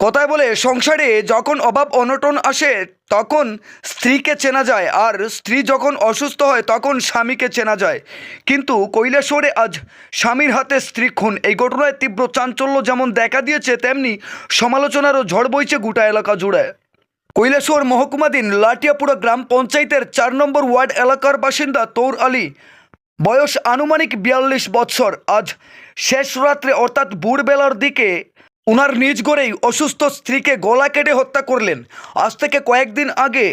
কথায় বলে, সংসারে যখন অভাব অনটন আসে, তখন স্ত্রীকে চেনা যায়, আর স্ত্রী যখন অসুস্থ হয়, তখন স্বামীকে চেনা যায়। কিন্তু কৈলাসরে আজ স্বামীর হাতে স্ত্রী খুন। এই ঘটনায় তীব্র চাঞ্চল্য যেমন দেখা দিয়েছে, তেমনি সমালোচনারও ঝড় বইছে গোটা এলাকা জুড়ে। কৈলাসহর মহকুমাধীন লাটিয়াপুরা গ্রাম পঞ্চায়েতের চার নম্বর ওয়ার্ড এলাকার বাসিন্দা তৌর আলী। বয়স আনুমানিক বিয়াল্লিশ বৎসর। আজ শেষ রাত্রে, অর্থাৎ ভোরবেলার দিকে উনার নিজ গড়েই অসুস্থ স্ত্রীকে গলা কেটে হত্যা করলেন। আজ থেকে কয়েকদিন আগে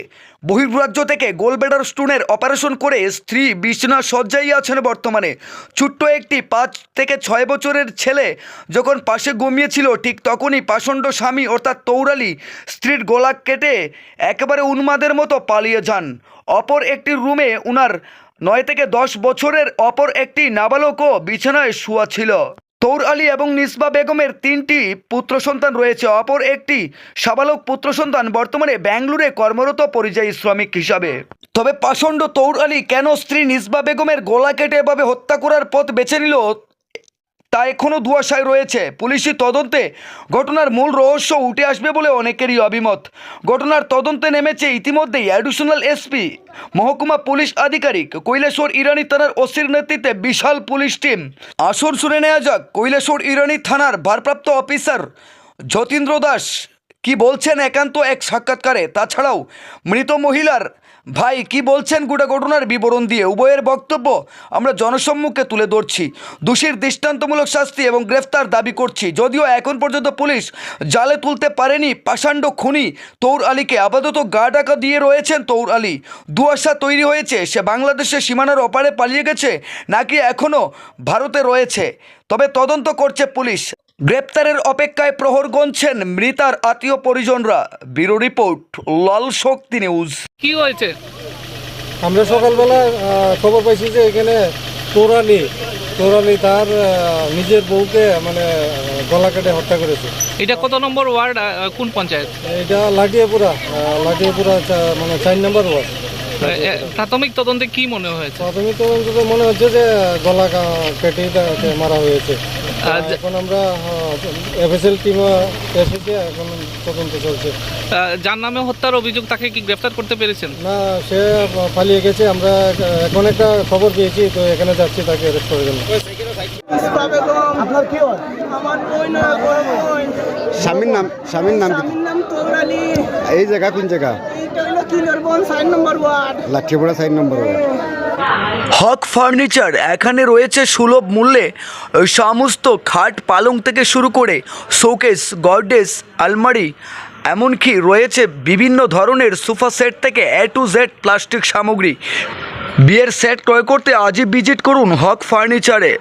বহির্রাজ্য থেকে গোলবেডার স্টোনের অপারেশন করে স্ত্রী বিছনা সজ্জাই আছেন বর্তমানে। ছোট্ট একটি পাঁচ থেকে ছয় বছরের ছেলে যখন পাশে ঘুমিয়েছিল, ঠিক তখনই পাষণ্ড স্বামী অর্থাৎ তৌরালি স্ত্রীর গলা কেটে একেবারে উন্মাদের মতো পালিয়ে যান। অপর একটি রুমে উনার নয় থেকে দশ বছরের অপর একটি নাবালকও বিছানায় শুয়া ছিল। তৌর আলী এবং নিসবা বেগমের তিনটি পুত্র সন্তান রয়েছে। অপর একটি সাবালক পুত্র সন্তান বর্তমানে ব্যাঙ্গলোরে কর্মরত পরিযায়ী শ্রমিক হিসাবে। তবে পাষণ্ড তৌর আলী কেন স্ত্রী নিসবা বেগমের গোলা কেটে এভাবে হত্যা করার পথ বেছে নিল তা এখনও দুয়াশায় রয়েছে। পুলিশি তদন্তে ঘটনার মূল রহস্য উঠে আসবে বলে অনেকেরই অভিমত। ঘটনার তদন্তে নেমেছে ইতিমধ্যেই অ্যাডিশনাল এসপি, মহকুমা পুলিশ আধিকারিক কৈলেশ্বর ইরানি থানার ওসির নেতৃত্বে বিশাল পুলিশ টিম। আসর শুনে নেওয়া যাক, কৈলেশ্বর ইরানি থানার ভারপ্রাপ্ত অফিসার যতীন্দ্র দাস কি বলছেন একান্ত এক সাক্ষাৎকারে? তাছাড়াও, মৃত মহিলার ভাই কি বলছেন গোটা ঘটনার বিবরণ দিয়ে? উভয়ের বক্তব্য আমরা জনসম্মুখে তুলে ধরছি। দোষীর দৃষ্টান্তমূলক শাস্তি এবং গ্রেফতার দাবি করছি। যদিও এখন পর্যন্ত পুলিশ জালে তুলতে পারেনি, পাষাণ্ড খুনি তৌর আলীকে। আপাতত গা ডাকা দিয়ে রয়েছেন তৌর আলী। দুয়াশা তৈরি হয়েছে, সে বাংলাদেশের সীমানার অপারে পালিয়ে গেছে, নাকি এখনও ভারতে রয়েছে? তবে তদন্ত করছে পুলিশ। গ্রেপ্তারের অপেক্ষায় প্রহর গুনছেন মৃতার আত্মীয় পরিজনরা। Bureau report Lal Shakti news. কি হয়েছে? আমরা সকালবেলা খবর পাইছি যে এখানে তোরালি তোরালি তার নিজের বউকে মানে গলা কেটে হত্যা করেছে। এটা কত নম্বর ওয়ার্ড কোন পঞ্চায়েত? এটা লাটিয়াপুরা লাটিয়াপুরা মানে চার নম্বর ওয়ার্ড। প্রাথমিক তদন্তে কি মনে হয়েছে? প্রাথমিক তদন্ত তো মনে হচ্ছে যে গলা কেটে মারা হয়েছে। এখন আমরা এফএসএল টিম এসেছে এখন তদন্ত চলছে। যার নামে হত্যার অভিযোগ তাকে কি গ্রেফতার করতে পেরেছেন? না সে পালিয়ে গেছে। আমরা এখন একটা খবর পেয়েছি তো এখানে যাচ্ছি তাকে অ্যারেস্ট করার জন্য আপনার কি আমার স্বামীর নাম স্বামীর নাম এই জায়গা কোন জায়গা? Number ward. Side number ward. Haque furniture এখানে রয়েছে সুলভ মূল্যে সমস্ত খাট পালং থেকে শুরু করে শোকেস গডেস আলমারি এমনকি রয়েছে বিভিন্ন ধরনের সোফা সেট থেকে এ টু জেড প্লাস্টিক সামগ্রী। বিয়ের সেট ক্রয় করতে আজই ভিজিট করুন হক ফার্নিচারে।